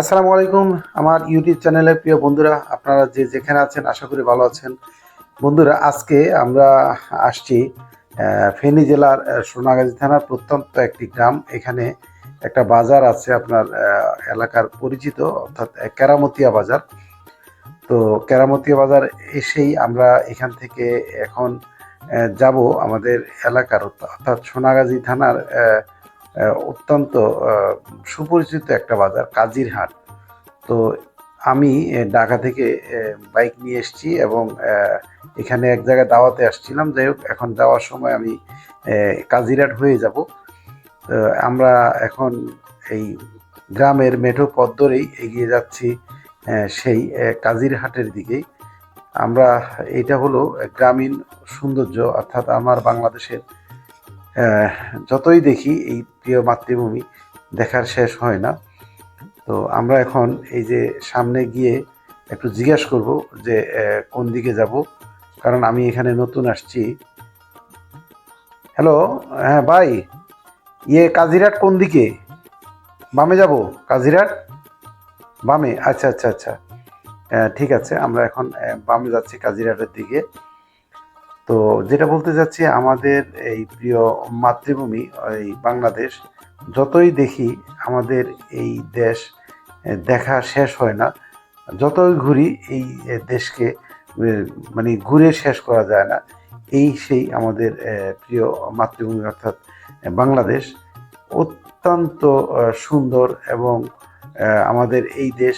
আসসালামু আলাইকুম। আমার ইউটিউব চ্যানেলের প্রিয় বন্ধুরা, আপনারা যে যেখানে আছেন, আশা করি ভালো আছেন। বন্ধুরা, আজকে আমরা আসছি ফেনী জেলার সোনাগাজী থানার প্রত্যন্ত একটি গ্রাম। এখানে একটা বাজার আছে আপনার এলাকার পরিচিত, অর্থাৎ কেরামতিয়া বাজার। তো কেরামতিয়া বাজার এসেই আমরা এখান থেকে এখন যাব আমাদের এলাকার, অর্থাৎ সোনাগাজী থানার অত্যন্ত সুপরিচিত একটা বাজার, কাজিরহাট। তো আমি ঢাকা থেকে বাইক নিয়ে এসেছি এবং এখানে এক জায়গায় দাওয়াতে আসছিলাম। যাই হোক, এখন যাওয়ার সময় আমি কাজিরহাট হয়ে যাব। আমরা এখন এই গ্রামের মেঠো পথ ধরেই এগিয়ে যাচ্ছি সেই কাজিরহাটের দিকেই। আমরা, এটা হলো গ্রামীণ সৌন্দর্য, অর্থাৎ আমার বাংলাদেশের যতই দেখি এই প্রিয় মাতৃভূমি দেখার শেষ হয় না। তো আমরা এখন এই যে সামনে গিয়ে একটু জিজ্ঞেস করব যে কোন দিকে যাব? কারণ আমি এখানে নতুন আসছি। হ্যালো হ্যাঁ ভাই। ইয়ে কাজিরাট কোন দিকে? বামে যাব? কাজিরাট? বামে? আচ্ছা আচ্ছা আচ্ছা। ঠিক আছে, আমরা এখন বামে যাচ্ছি কাজিরাটের দিকে। তো যেটা বলতে চাচ্ছি আমাদের এই প্রিয় মাতৃভূমি, এই বাংলাদেশ, যতই দেখি আমাদের এই দেশ দেখা শেষ হয় না। যতই ঘুরি, এই দেশকে মানে ঘুরে শেষ করা যায় না। এই সেই আমাদের প্রিয় মাতৃভূমি অর্থাৎ বাংলাদেশ। অত্যন্ত সুন্দর এবং আমাদের এই দেশ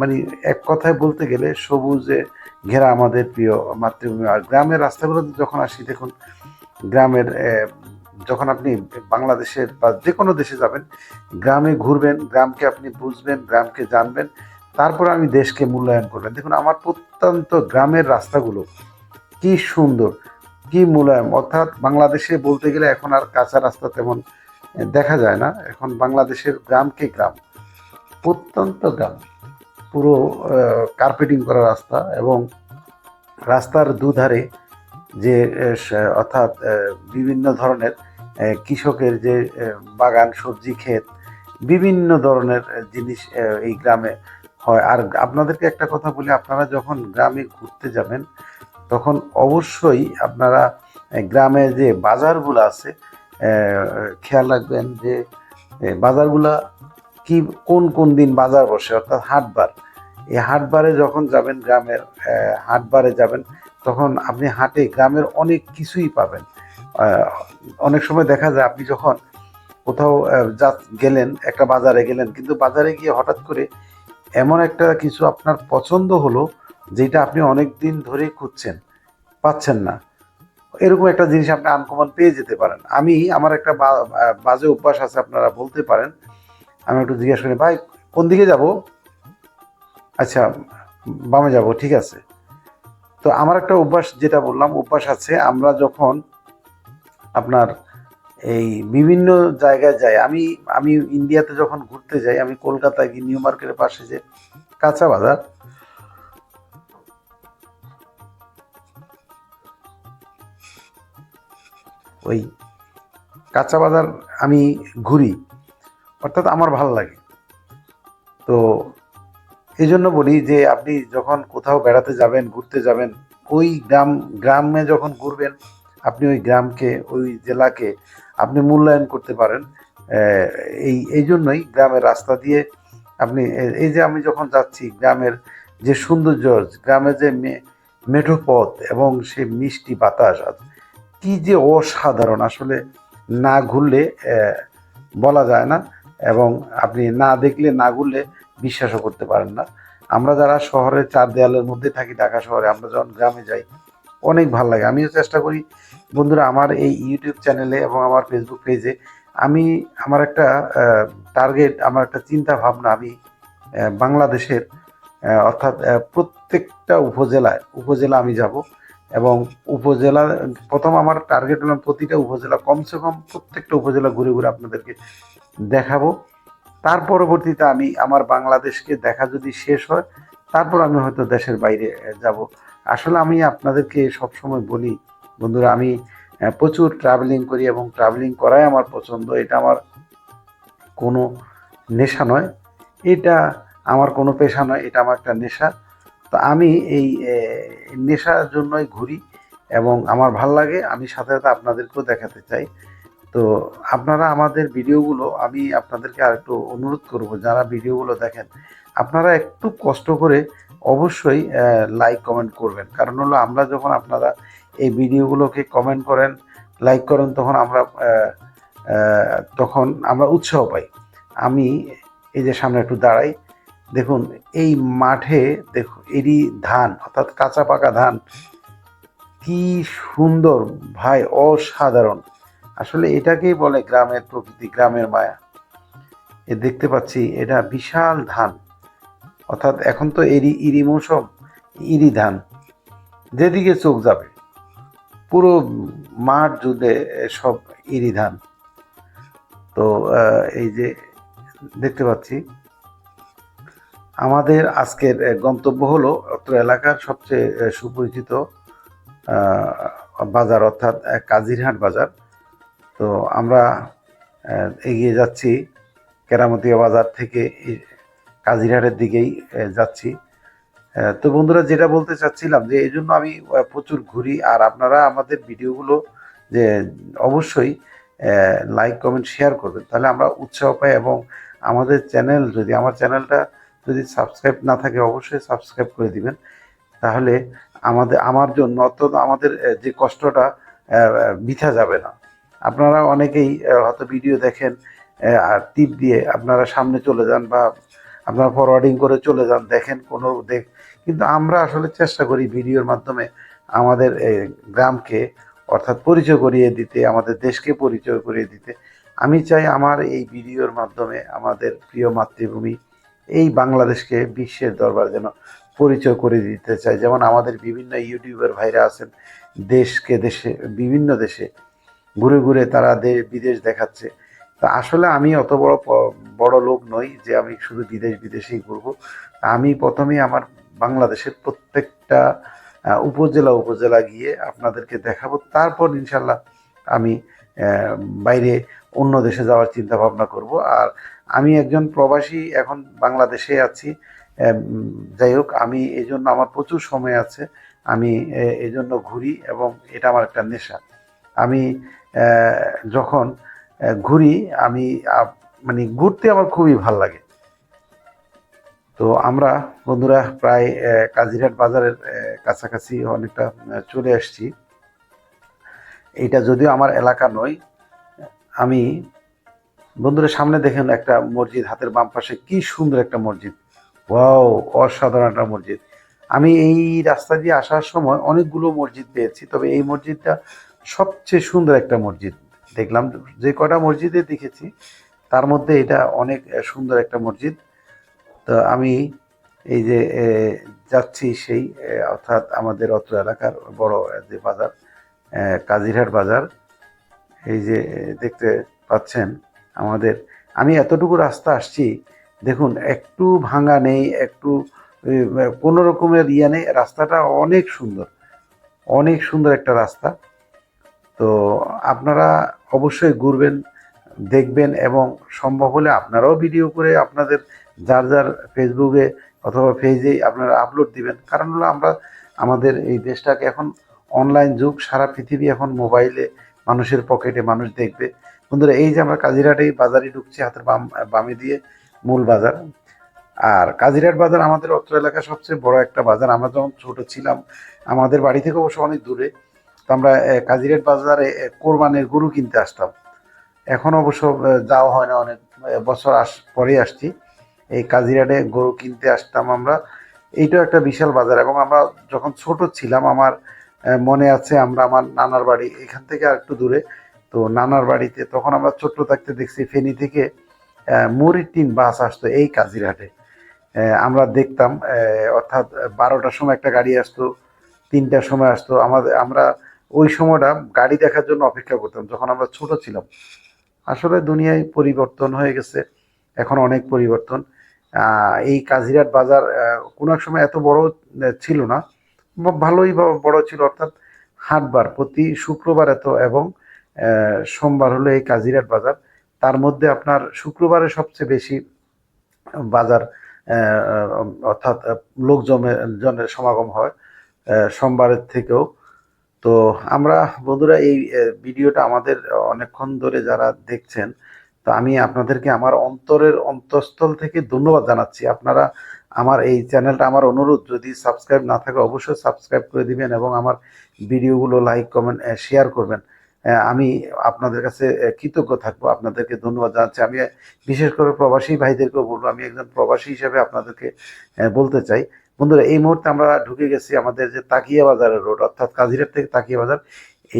মানে এক কথায় বলতে গেলে সবুজে ঘেরা আমাদের প্রিয় মাতৃভূমি। আর গ্রামের রাস্তাগুলোতে যখন আসি, দেখুন, গ্রামের যখন আপনি বাংলাদেশের বা যে কোনো দেশে যাবেন, গ্রামে ঘুরবেন, গ্রামকে আপনি বুঝবেন, গ্রামকে জানবেন, তারপর আমি দেশকে মূল্যায়ন করবেন। দেখুন, আমার প্রত্যন্ত গ্রামের রাস্তাগুলো কি সুন্দর, কি মূল্যায়ন। অর্থাৎ বাংলাদেশে বলতে গেলে এখন আর কাঁচা রাস্তা তেমন দেখা যায় না। এখন বাংলাদেশের গ্রামকে গ্রাম? প্রত্যন্ত গ্রাম। পুরো কার্পেটিং করা রাস্তা এবং রাস্তার দুধারে যে অর্থাৎ বিভিন্ন ধরনের কৃষকের যে বাগান, সবজি, ক্ষেত, বিভিন্ন ধরনের জিনিস এই গ্রামে হয়। আর আপনাদেরকে একটা কথা বলি, আপনারা যখন গ্রামে ঘুরতে যাবেন, তখন অবশ্যই আপনারা গ্রামে যে বাজারগুলো আছে খেয়াল রাখবেন যে বাজারগুলা কি, কোন কোন দিন বাজার বসে, অর্থাৎ হাটবার। এই হাটবারে যখন যাবেন, গ্রামের হাটবারে যাবেন, তখন আপনি হাটে গ্রামের অনেক কিছুই পাবেন। অনেক সময় দেখা যায় আপনি যখন কোথাও যা, গেলেন, একটা বাজারে গেলেন, কিন্তু বাজারে গিয়ে হঠাৎ করে এমন একটা কিছু আপনার পছন্দ হলো, যেটা আপনি অনেক দিন ধরে খুঁজছেন, পাচ্ছেন না। এরকম একটা জিনিস আপনি আনকমন পেয়ে যেতে পারেন। আমি, আমার একটা বাজে অভ্যাস আছে, আপনারা বলতে পারেন। আমি একটু জিজ্ঞেস করি, ভাই, কোন দিকে যাব? আচ্ছা বামে যাব, ঠিক আছে। তো আমার একটা অভ্যাস যেটা বললাম, অভ্যাস আছে, আমরা যখন আপনার এই বিভিন্ন জায়গায় যাই, আমি আমি ইন্ডিয়াতে যখন ঘুরতে যাই, আমি কলকাতায় গিয়ে নিউ মার্কেটের পাশে যে কাঁচা বাজার, ওই কাঁচা বাজার আমি ঘুরি। অর্থাৎ আমার ভালো লাগে। তো এই জন্য বলি যে, আপনি যখন কোথাও বেড়াতে যাবেন, ঘুরতে যাবেন, ওই গ্রাম, গ্রামে যখন ঘুরবেন, আপনি ওই গ্রামকে, ওই জেলাকে আপনি মূল্যায়ন করতে পারেন। এই এই জন্যই গ্রামের রাস্তা দিয়ে আপনি এই যে আমি যখন যাচ্ছি, গ্রামের যে সৌন্দর্য, গ্রামের যে মেঠো পথ এবং সে মিষ্টি বাতাস কি যে অসাধারণ। আসলে না ঘুরলে বলা যায় না। এবং আপনি না দেখলে, না ঘুরলে বিশ্বাসও করতে পারেন না। আমরা যারা শহরের চার দেয়ালের মধ্যে থাকি, ঢাকা শহরে আমরা যখন গ্রামে যাই, অনেক ভালো লাগে। আমিও চেষ্টা করি, বন্ধুরা, আমার এই ইউটিউব চ্যানেলে এবং আমার ফেসবুক পেজে আমি আমার একটা টার্গেট আমার একটা চিন্তা ভাবনা আমি বাংলাদেশের অর্থাৎ প্রত্যেকটা উপজেলায়, উপজেলা আমি যাব। এবং উপজেলা, প্রথম আমার টার্গেট হলাম প্রতিটা উপজেলা, কমসে কম প্রত্যেকটা উপজেলা ঘুরে ঘুরে আপনাদেরকে দেখাবো। তার পরবর্তীতে আমি আমার বাংলাদেশকে দেখা যদি শেষ হয়, তারপর আমি হয়তো দেশের বাইরে যাব। আসলে আমি আপনাদেরকে সবসময় বলি, বন্ধুরা, আমি প্রচুর ট্রাভেলিং করি এবং ট্রাভেলিং করাই আমার পছন্দ। এটা আমার কোনো নেশা নয়। এটা আমার কোনো পেশা নয়, এটা আমার একটা নেশা। তো আমি এই নেশার জন্যই ঘুরি এবং আমার ভালো লাগে। আমি সাথে সাথে আপনাদেরকেও দেখাতে চাই। তো আপনারা আমাদের ভিডিওগুলো, আমি আপনাদেরকে আর একটু অনুরোধ করব, যারা ভিডিওগুলো দেখেন, আপনারা একটু কষ্ট করে অবশ্যই লাইক কমেন্ট করবেন। কারণ হলো আমরা যখন আপনারা এই ভিডিওগুলোকে কমেন্ট করেন লাইক করেন, তখন আমরা তখন আমরা উৎসাহ পাই। আমি এই যে সামনে একটু দাঁড়াই দেখুন, এই মাঠে, দেখুন, এরই ধান, অর্থাৎ কাঁচা পাকা ধান। কি সুন্দর, ভাই, অসাধারণ। আসলে এটাকেই বলে গ্রামের প্রকৃতি, গ্রামের মায়া। এ দেখতে পাচ্ছি, এটা বিশাল ধান। অর্থাৎ এখন তো এরি ইরি মৌসুম ইরি ধান। যেদিকে চোখ যাবে, পুরো মাঠ জুড়ে সব ইরি ধান। তো এই যে দেখতে পাচ্ছি আমাদের আজকের গন্তব্য হলো অত্র এলাকার সবচেয়ে সুপরিচিত বাজার অর্থাৎ কাজিরহাট বাজার। তো আমরা এগিয়ে যাচ্ছি, কেরামতিয়া বাজার থেকে কাজিরহাটের দিকেই যাচ্ছি। তো বন্ধুরা, যেটা বলতে চাচ্ছিলাম যে, এই জন্য আমি প্রচুর ঘুরি। আর আপনারা আমাদের ভিডিওগুলো যে, অবশ্যই লাইক, কমেন্ট, শেয়ার করবেন। তাহলে আমরা উৎসাহ পাই এবং আমাদের চ্যানেল, যদি আমার চ্যানেলটা যদি সাবস্ক্রাইব না থাকে, অবশ্যই সাবস্ক্রাইব করে দিবেন। তাহলে আমাদের, আমার জন্য অন্তত আমাদের যে কষ্টটা বৃথা যাবে না। আপনারা অনেকেই হয়তো ভিডিও দেখেন আর টিপ দিয়ে আপনারা সামনে চলে যান বা আপনারা ফরওয়ার্ডিং করে চলে যান, দেখেন কোনো দেখ, কিন্তু আমরা আসলে চেষ্টা করি ভিডিওর মাধ্যমে আমাদের গ্রামকে অর্থাৎ পরিচয় করিয়ে দিতে, আমাদের দেশকে পরিচয় করিয়ে দিতে। আমি চাই আমার এই ভিডিওর মাধ্যমে আমাদের প্রিয় মাতৃভূমি এই বাংলাদেশকে বিশ্বের দরবার যেন পরিচয় করে দিতে চাই যেমন আমাদের বিভিন্ন ইউটিউবার ভাইরা আছেন, দেশকে দেশে, বিভিন্ন দেশে ঘুরে ঘুরে তারা বিদেশ দেখাচ্ছে। তা আসলে আমি অত বড় বড় লোক নই যে আমি শুধু বিদেশ, বিদেশেই ঘুরবো। আমি প্রথমেই আমার বাংলাদেশের প্রত্যেকটা উপজেলা উপজেলা গিয়ে আপনাদেরকে দেখাবো। তারপর ইনশাল্লাহ আমি বাইরে অন্য দেশে যাওয়ার চিন্তা ভাবনা করব। আর আমি একজন প্রবাসী এখন বাংলাদেশে আছি যাই হোক, আমি এই জন্য আমার প্রচুর সময় আছে, আমি এই জন্য ঘুরি এবং এটা আমার একটা নেশা। আমি যখন ঘুরি, আমি মানে ঘুরতে আমার খুবই ভালো লাগে। তো আমরা বন্ধুরা প্রায় কাজিরহাট বাজারের কাছাকাছি অনেকটা চলে আসছি। এটা যদিও আমার এলাকা নয়, আমি বন্ধুরা, সামনে দেখেন একটা মসজিদ, হাতের বাম পাশে কি সুন্দর একটা মসজিদ। ওয়াও, অসাধারণ একটা মসজিদ। আমি এই রাস্তা দিয়ে আসার সময় অনেকগুলো মসজিদ পেয়েছি, তবে এই মসজিদটা সবচেয়ে সুন্দর একটা মসজিদ। দেখলাম যে কটা মসজিদে দেখেছি, তার মধ্যে এটা অনেক সুন্দর একটা মসজিদ। তো আমি এই যে যাচ্ছি সেই অর্থাৎ আমাদের অত্র এলাকার বড় যে বাজার কাজিরহাট বাজার। এই যে দেখতে পাচ্ছেন আমাদের। আমি এতটুকু রাস্তা আসছি, দেখুন, একটু ভাঙা নেই, একটু কোনো রকমের ইয়ে নেই, রাস্তাটা অনেক সুন্দর অনেক সুন্দর একটা রাস্তা। তো আপনারা অবশ্যই ঘুরবেন, দেখবেন এবং সম্ভব হলে আপনারাও ভিডিও করে আপনাদের যার যার ফেসবুকে অথবা পেজে আপনারা আপলোড দিবেন। কারণ হলো আমরা, আমাদের এই দেশটাকে এখন অনলাইন যুগ, সারা পৃথিবী এখন মোবাইলে মানুষের পকেটে মানুষ দেখবে। বন্ধুরা এই যে আমরা কাজিরহাট এই বাজারে ঢুকছি হাতের বাম বামে দিয়ে মূল বাজার। আর কাজিরহাট বাজার আমাদের অত্র এলাকার সবচেয়ে বড় একটা বাজার। আমরা যখন ছোট ছিলাম আমাদের বাড়ি থেকে অবশ্য অনেক দূরে তো আমরা আহ, কাজিরহাট বাজারে কোরবানের গরু কিনতে আসতাম। এখন অবশ্য যাওয়া হয় না অনেক বছর আস পরেই আসছি। এই কাজিরাটে গরু কিনতে আসতাম আমরা। এইটাও একটা বিশাল বাজার এবং আমরা যখন ছোট ছিলাম আমার মনে আছে আমরা আমার নানার বাড়ি এখান থেকে আর একটু দূরে তো নানার বাড়িতে তখন আমরা ছোট্ট থাকতে দেখছি ফেনী থেকে মুড়ির টিন বাস আসতো এই কাজিরহাটে। আমরা দেখতাম অর্থাৎ বারোটার সময় একটা গাড়ি আসতো, তিনটার সময় আসতো। আমাদের, আমরা ওই সময়টা গাড়ি দেখার জন্য অপেক্ষা করতাম যখন আমরা ছোট ছিলাম। আসলে দুনিয়ায় পরিবর্তন হয়ে গেছে, এখন অনেক পরিবর্তন। এই কাজিরাট বাজার কোনো এক সময় এত বড় ছিল না ভালোই বড় ছিল, অর্থাৎ হাটবার প্রতি শুক্রবার এত এবং সোমবার হলো এই কাজিরাট বাজার। তার মধ্যে আপনার শুক্রবারে সবচেয়ে বেশি বাজার অর্থাৎ লোক জমে জনের সমাগম হয় সোমবারের থেকেও। তো আমরা বন্ধুরা এই ভিডিওটা আমাদের অনেকক্ষণ ধরে যারা দেখছেন, তো আমি আপনাদেরকে আমার অন্তরের অন্তঃস্থল থেকে ধন্যবাদ জানাচ্ছি। আপনারা আমার এই চ্যানেলটা আমার অনুরোধ, যদি সাবস্ক্রাইব না থাকে, অবশ্যই সাবস্ক্রাইব করে দিবেন এবং আমার ভিডিওগুলো লাইক, কমেন্ট শেয়ার করবেন। আমি আপনাদের কাছে কৃতজ্ঞ থাকব, আপনাদেরকে ধন্যবাদ জানাচ্ছি। আমি বিশেষ করে প্রবাসী ভাইদেরকেও বলব, আমি একজন প্রবাসী হিসেবে আপনাদেরকে বলতে চাই। বন্ধুরা, এই মুহূর্তে আমরা ঢুকে গেছি আমাদের যে তাকিয়া বাজারের রোড, অর্থাৎ কাজিরাট থেকে তাকিয়া বাজার।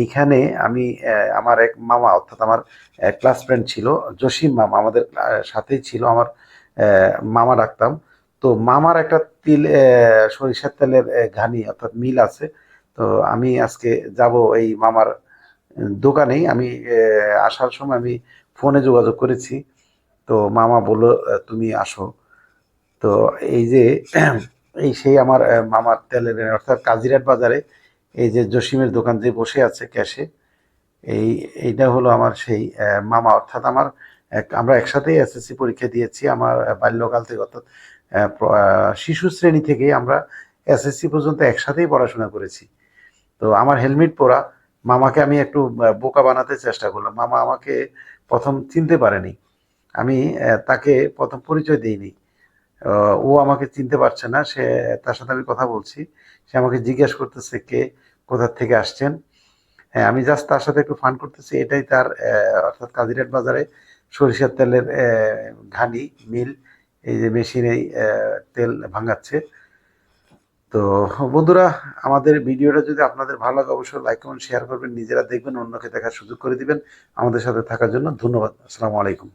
এইখানে আমি আমার এক মামা, অর্থাৎ আমার ক্লাস ফ্রেন্ড ছিল, জসিম মামা, আমাদের সাথেই ছিল আমার মামা ডাকতাম। তো মামার একটা তিল সরিষার তেলের ঘানি, অর্থাৎ মিল আছে। তো আমি আজকে যাব এই মামার দোকানেই আমি আসার সময় আমি ফোনে যোগাযোগ করেছি। তো মামা বলল তুমি আসো। তো এই যে, এই সেই আমার মামার তেলের, অর্থাৎ কাজিরাট বাজারে এই যে জসিমের দোকান যে বসে আছে ক্যাশে, এই, এইটা হলো আমার সেই মামা। অর্থাৎ আমার আমরা একসাথেই এসএসসি পরীক্ষা দিয়েছি, আমার বাল্যকাল থেকে, অর্থাৎ শিশু শ্রেণি থেকে আমরা এসএসসি পর্যন্ত একসাথেই পড়াশোনা করেছি। তো আমার হেলমেট পরা মামাকে আমি একটু বোকা বানাতে চেষ্টা করলাম। মামা আমাকে প্রথম চিনতে পারেনি। আমি তাকে প্রথম পরিচয় দিইনি। ও আমাকে চিনতে পারছে না। সে, তার সাথে আমি কথা বলছি। সে আমাকে জিজ্ঞেস করতেছে কে, কোথা থেকে আসছেন। হ্যাঁ আমি জাস্ট তার সাথে একটু ফান করতেছি। এটাই তার অর্থাৎ কাজিরাট বাজারে সরিষার তেলের ঘানি, মিল, এই যে মেশিনেই তেল ভাঙাচ্ছে। তো বন্ধুরা, আমাদের ভিডিওটা যদি আপনাদের ভালো লাগে, অবশ্যই লাইক কমেন্ট শেয়ার করবেন। নিজেরা দেখবেন, অন্যকে দেখার সুযোগ করে দিবেন। আমাদের সাথে থাকার জন্য ধন্যবাদ। আসসালামু আলাইকুম।